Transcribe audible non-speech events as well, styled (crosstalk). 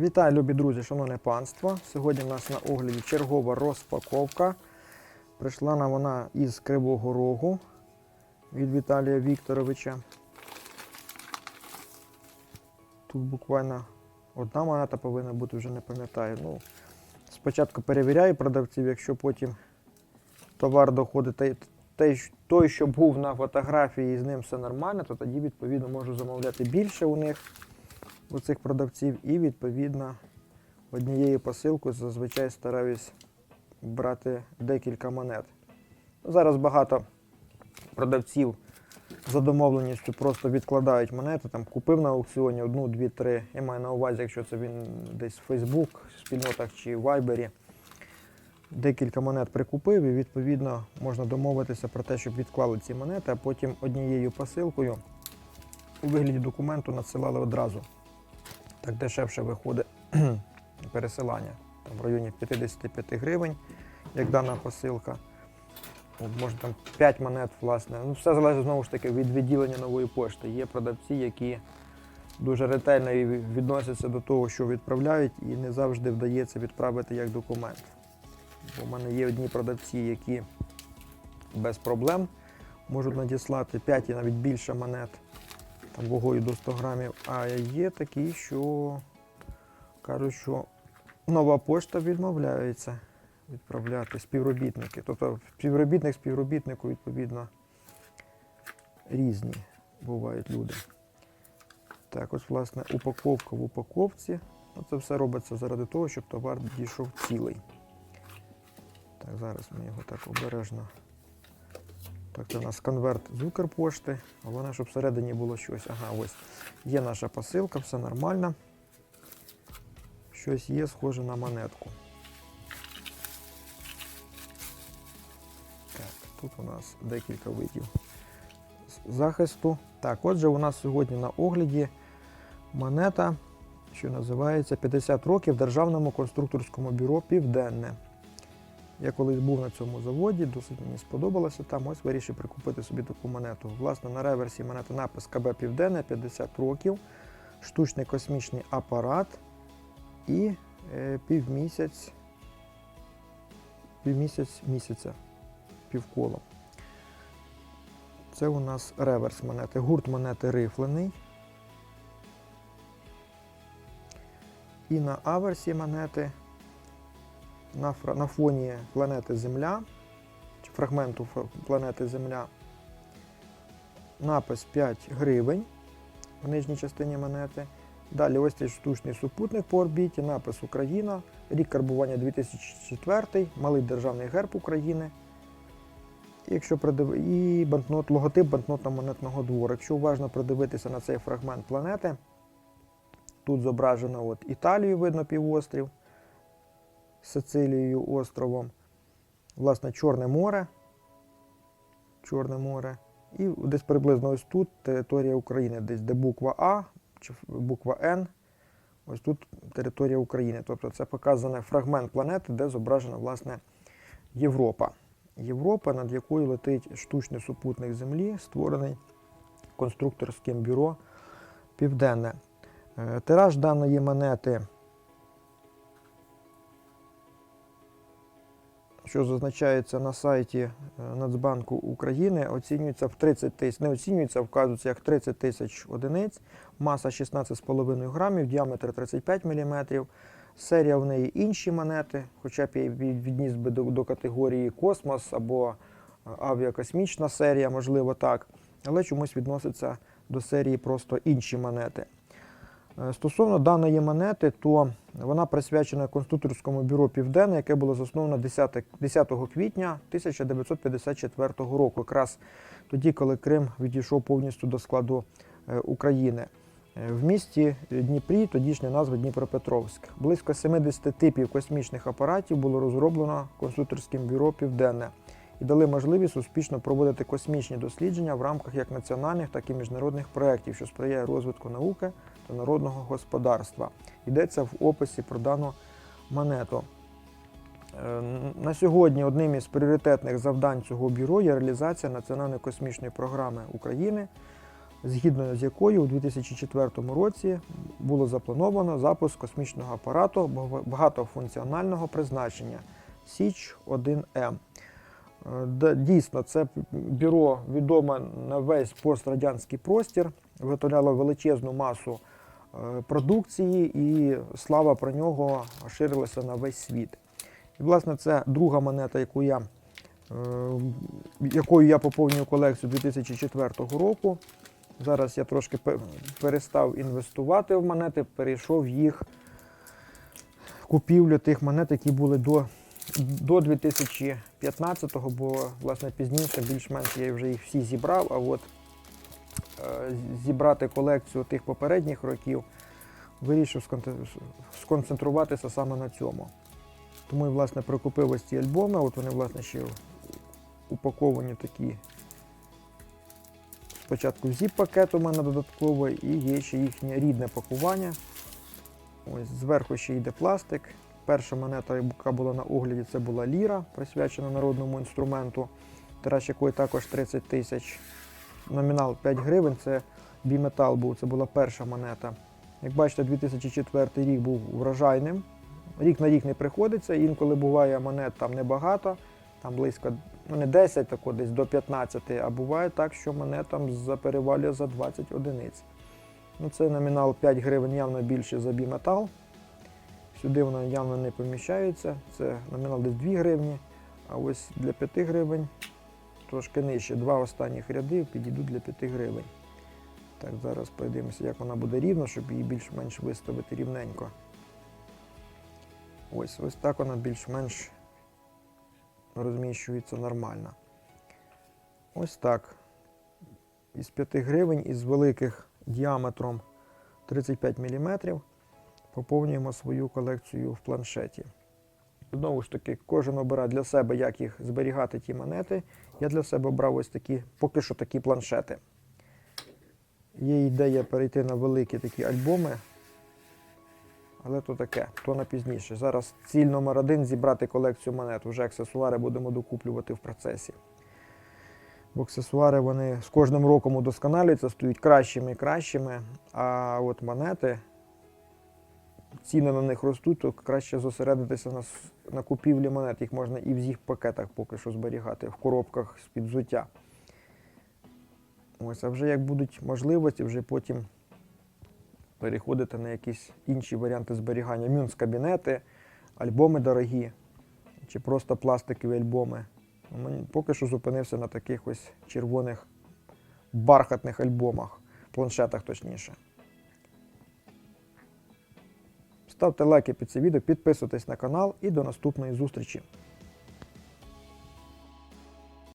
Вітаю, любі друзі, шановне панство. Сьогодні в нас на огляді чергова розпаковка. Прийшла нам вона із Кривого Рогу від Віталія Вікторовича. Тут буквально одна монета повинна бути, вже не пам'ятаю. Ну, спочатку перевіряю продавців, якщо потім товар доходить той, що був на фотографії, і з ним все нормально, то тоді відповідно можу замовляти більше у них у цих продавців, і відповідно однією посилкою зазвичай стараюсь брати декілька монет. Зараз багато продавців за домовленістю просто відкладають монети. Там купив на аукціоні одну, дві, три. Я маю на увазі, якщо це він десь в Facebook, спільнотах чи в Viber. Декілька монет прикупив і відповідно можна домовитися про те, щоб відклали ці монети, а потім однією посилкою у вигляді документу надсилали одразу. Так дешевше виходить (clears throat) пересилання. Там в районі 55 гривень, як дана посилка. Може там 5 монет, власне. Ну, все залежить знову ж таки від відділення нової пошти. Є продавці, які дуже ретельно відносяться до того, що відправляють, і не завжди вдається відправити як документ. Бо в мене є одні продавці, які без проблем можуть надіслати 5 і навіть більше монет там, вагою до 100 грамів. А є такі, що кажуть, що нова пошта відмовляється відправляти співробітники. Тобто співробітник співробітнику, відповідно, різні бувають люди. Так, ось, власне, упаковка в упаковці. Ну, Це все робиться заради того, щоб товар дійшов цілий. Так, зараз ми його так обережно. Так, це у нас конверт з Укрпошти, вона, щоб всередині було щось. Ага, ось. Є наша посилка, все нормально. Щось є схоже на монетку. Так, тут у нас декілька видів захисту. Так, отже, у нас сьогодні на огляді монета, що називається 50 років Державному конструкторському бюро Південне. Я колись був на цьому заводі, досить мені сподобалося там. Ось вирішив прикупити собі таку монету. Власне, на реверсі монети напис КБ Південне 50 років, штучний космічний апарат і е, півмісяць, півмісяць місяця півколом. Це у нас реверс монети. Гурт монети рифлений. І на аверсі монети на, на фоні планети Земля, чи фрагменту планети Земля, напис 5 гривень в нижній частині монети. Далі ось цей штучний супутник по орбіті, напис Україна, рік карбування 2004, малий державний герб України. Якщо придив... і банкнот, логотип банкнотно-монетного двору. Якщо уважно придивитися на цей фрагмент планети, тут зображено от Італію, видно півострів. Сицилією островом. Власне, Чорне море. Чорне море. І десь приблизно ось тут територія України, десь де буква А чи буква Н. Ось тут територія України. Тобто це показаний фрагмент планети, де зображена власне Європа. Європа, над якою летить штучний супутник Землі, створений конструкторським бюро Південне. Е, Тираж даної монети що зазначається на сайті е, Нацбанку України, оцінюється в 30 тисяч, не оцінюється, вказується як 30 тисяч одиниць, маса 16,5 грамів, діаметр 35 мм. Серія в неї інші монети, хоча б я відніс би до, до категорії космос або е, авіакосмічна серія, можливо так, але чомусь відноситься до серії просто інші монети. Е, Стосовно даної монети, то вона присвячена конструкторському бюро Південне, яке було засновано 10, 10 квітня 1954 року, якраз тоді, коли Крим відійшов повністю до складу е, України. Е, В місті Дніпрі тодішня назва Дніпропетровськ. Близько 70 типів космічних апаратів було розроблено конструкторським бюро Південне і дали можливість успішно проводити космічні дослідження в рамках як національних, так і міжнародних проєктів, що сприяє розвитку науки та народного господарства. Йдеться в описі про дану монету. Е, На сьогодні одним із пріоритетних завдань цього бюро є реалізація Національної космічної програми України згідно з якою у 2004 році було заплановано запуск космічного апарату багатофункціонального призначення Січ 1М. Е, Дійсно, це бюро відоме на весь пострадянський простір, виготовляло величезну масу продукції, і слава про нього ширилася на весь світ. І, власне, це друга монета, яку я, е, якою я поповнюю колекцію 2004 року. Зараз я трошки перестав інвестувати в монети, перейшов їх купівлю тих монет, які були до, до 2015-го, бо власне пізніше більш-менш я вже їх всі зібрав. А от е, зібрати колекцію тих попередніх років вирішив сконцентруватися саме на цьому. Тому і власне прикупив ось ці альбоми. От вони, власне, ще упаковані такі. Спочатку зіп-пакет у мене додатковий, і є ще їхнє рідне пакування. Ось зверху ще йде пластик. Перша монета, яка була на огляді, це була ліра, присвячена народному інструменту, тираж якої також 30 тисяч. Номінал 5 гривень, це біметал був, це була перша монета. Як бачите, 2004 рік був врожайним. Рік на рік не приходиться, інколи буває монет там небагато, там близько, ну не 10, тако, десь до 15, а буває так, що монет там за- перевалює за 20 одиниць. Ну, це номінал 5 гривень явно більше за біметал. Сюди вона явно не поміщається. Це номінал десь 2 гривні. А ось для 5 гривень трошки нижче. Два останніх ряди підійдуть для 5 гривень. Так, зараз подивимося, як вона буде рівно, щоб її більш-менш виставити рівненько. Ось, ось так вона більш-менш розміщується нормально. Ось так. Із 5 гривень, із великих діаметром 35 мм поповнюємо свою колекцію в планшеті. Знову ж таки, кожен обирає для себе, як їх зберігати ті монети. Я для себе обрав ось такі, поки що такі планшети. Є ідея перейти на великі такі альбоми, але то таке, то на пізніше. Зараз ціль номер один зібрати колекцію монет. Вже аксесуари будемо докуплювати в процесі. Бо аксесуари вони з кожним роком удосконалюються, стають кращими і кращими. А от монети, ціни на них ростуть, то краще зосередитися на, на купівлі монет. Їх можна і в зіх пакетах поки що зберігати, в коробках з-під взуття. Ось, а вже як будуть можливості, вже потім переходити на якісь інші варіанти зберігання. Мюнс-кабінети, альбоми дорогі, чи просто пластикові альбоми. Ну, поки що зупинився на таких ось червоних бархатних альбомах, планшетах точніше. Ставте лайки під це відео, підписуйтесь на канал і до наступної зустрічі.